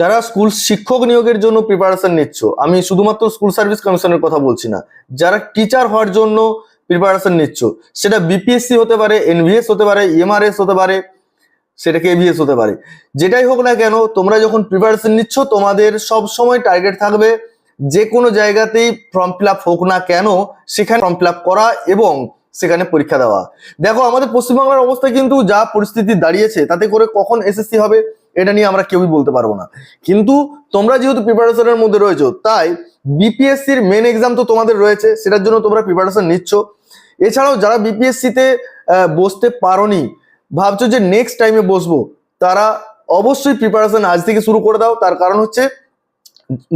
যারা স্কুল শিক্ষক নিয়োগের জন্য প্রিপারেশন নিচ্ছ, আমি শুধুমাত্র স্কুল সার্ভিস কমিশনের কথা বলছি না, যারা টিচার হওয়ার জন্য প্রিপারেশন নিচ্ছ, সেটা বিপিএসসি হতে পারে এনভিএস হতে পারে এমআরএস হতে পারে, সেটা কেভিএস হতে পারে। যেটাই হোক না কেন, তোমরা যখন প্রিপারেশন নিচ্ছ, তোমাদের সব সময় টার্গেট থাকবে যে কোনো জায়গাতেই ফর্ম ফিল হোক না কেন, সেখানে ফর্ম ফিল করা এবং সেখানে পরীক্ষা দেওয়া। দেখো, আমাদের পশ্চিমবাংলার অবস্থা কিন্তু যা পরিস্থিতি দাঁড়িয়েছে, তাতে করে কখন এসএসসি হবে এটা নিয়ে আমরা কেউই বলতে পারব না। কিন্তু তোমরা যেহেতু প্রিপারেশনের মধ্যে রয়েছো, তাই বিপিএসসির মেন এক্সাম তো তোমাদের রয়েছে, সেটার জন্য তোমরা প্রিপারেশন নিচ্ছ। এছাড়াও যারা বিপিএসসিতে বসতে পারোনি, ভাবছ যে নেক্সট টাইমে বসবো, তারা অবশ্যই প্রিপারেশন আজ থেকে শুরু করে দাও। তার কারণ হচ্ছে,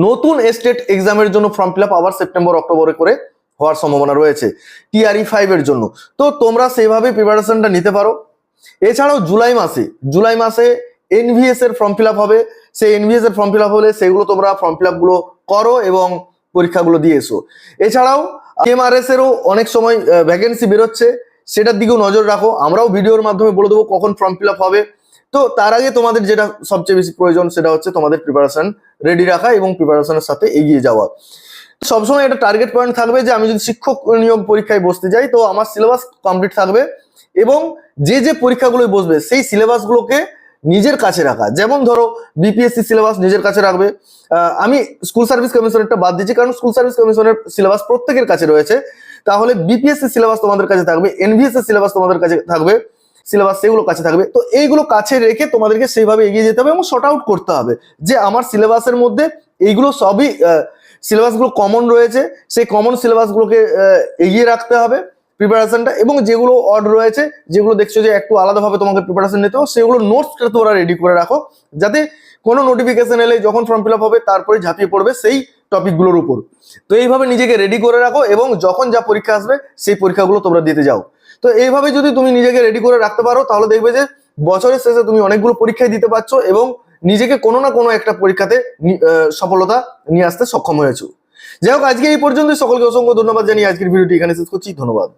নতুন স্টেট এক্সামের জন্য ফর্ম ফিল আপ আবার সেপ্টেম্বর অক্টোবরে করে হওয়ার সম্ভাবনা রয়েছে টিআরই ফাইভ এর জন্য। তো তোমরা সেইভাবে প্রিপারেশনটা নিতে পারো। এছাড়াও জুলাই মাসে জুলাই মাসে এনভিএস এর ফর্ম ফিল হবে। সেই এনভিএস এর ফর্ম ফিল হলে সেগুলো তোমরা ফর্ম ফিলগুলো করো এবং পরীক্ষাগুলো দিয়ে এসো। এছাড়াও এমআরএস এরও অনেক সময় ভ্যাকেন্সি বেরোচ্ছে। সেটার দিকেও নজর রাখো। আমরাও ভিডিওর মাধ্যমে বলে দেবো কখন ফর্ম ফিল হবে। তো তার আগে তোমাদের যেটা সবচেয়ে বেশি প্রয়োজন সেটা হচ্ছে তোমাদের প্রিপারেশন রেডি রাখা এবং প্রিপারেশনের সাথে এগিয়ে যাওয়া। সবসময় একটা টার্গেট পয়েন্ট থাকবে যে আমি যদি শিক্ষক নিয়োগ পরীক্ষায় বসতে যাই, তো আমার সিলেবাস কমপ্লিট থাকবে এবং যে যে পরীক্ষাগুলোয় বসবে, সেই সিলেবাসগুলোকে নিজের কাছে রাখা। যেমন ধরো বিপিএসসি সিলেবাস নিজের কাছে রাখবে। আমি স্কুল সার্ভিস কমিশনেরটা বাদ দিচ্ছি, কারণ স্কুল সার্ভিস কমিশনের সিলেবাস প্রত্যেকের কাছে রয়েছে। তাহলে বিপিএসসি সিলেবাস তোমাদের কাছে থাকবে এনভিএস এর সিলেবাস তোমাদের কাছে থাকবে সিলেবাস সেগুলো কাছে থাকবে। তো এইগুলো কাছে রেখে তোমাদেরকে সেইভাবে এগিয়ে যেতে হবে এবং শর্ট আউট করতে হবে যে আমার সিলেবাসের মধ্যে এইগুলো সবই সিলেবাসগুলো কমন রয়েছে। সেই কমন সিলেবাসগুলোকে এগিয়ে রাখতে হবে। প্রিপারেশনটা এবং যেগুলো অড রয়েছে, যেগুলো দেখছ যে একটু আলাদাভাবে তোমাকে প্রিপারেশন নিতে হবে, সেগুলো নোটসটা তোমরা রেডি করে রাখো, যাতে কোনো নোটিফিকেশন এলে যখন ফর্ম ফিল হবে, তারপরে ঝাঁপিয়ে পড়বে সেই টপিকগুলোর উপর। তো এইভাবে নিজেকে রেডি করে রাখো এবং যখন যা পরীক্ষা আসবে, সেই পরীক্ষাগুলো তোমরা দিতে যাও। তো এইভাবে যদি তুমি নিজেকে রেডি করে রাখতে পারো, তাহলে দেখবে যে বছরের শেষে তুমি অনেকগুলো পরীক্ষায় দিতে পারছ এবং নিজেকে কোনো না কোনো একটা পরীক্ষাতে সফলতা নিয়ে আসতে সক্ষম হয়েছো। যাই হোক আজকে এই পর্যন্ত সকলকে অসংখ্য ধন্যবাদ জানিয়ে আজকের ভিডিওটি এখানে শেষ করছি। ধন্যবাদ।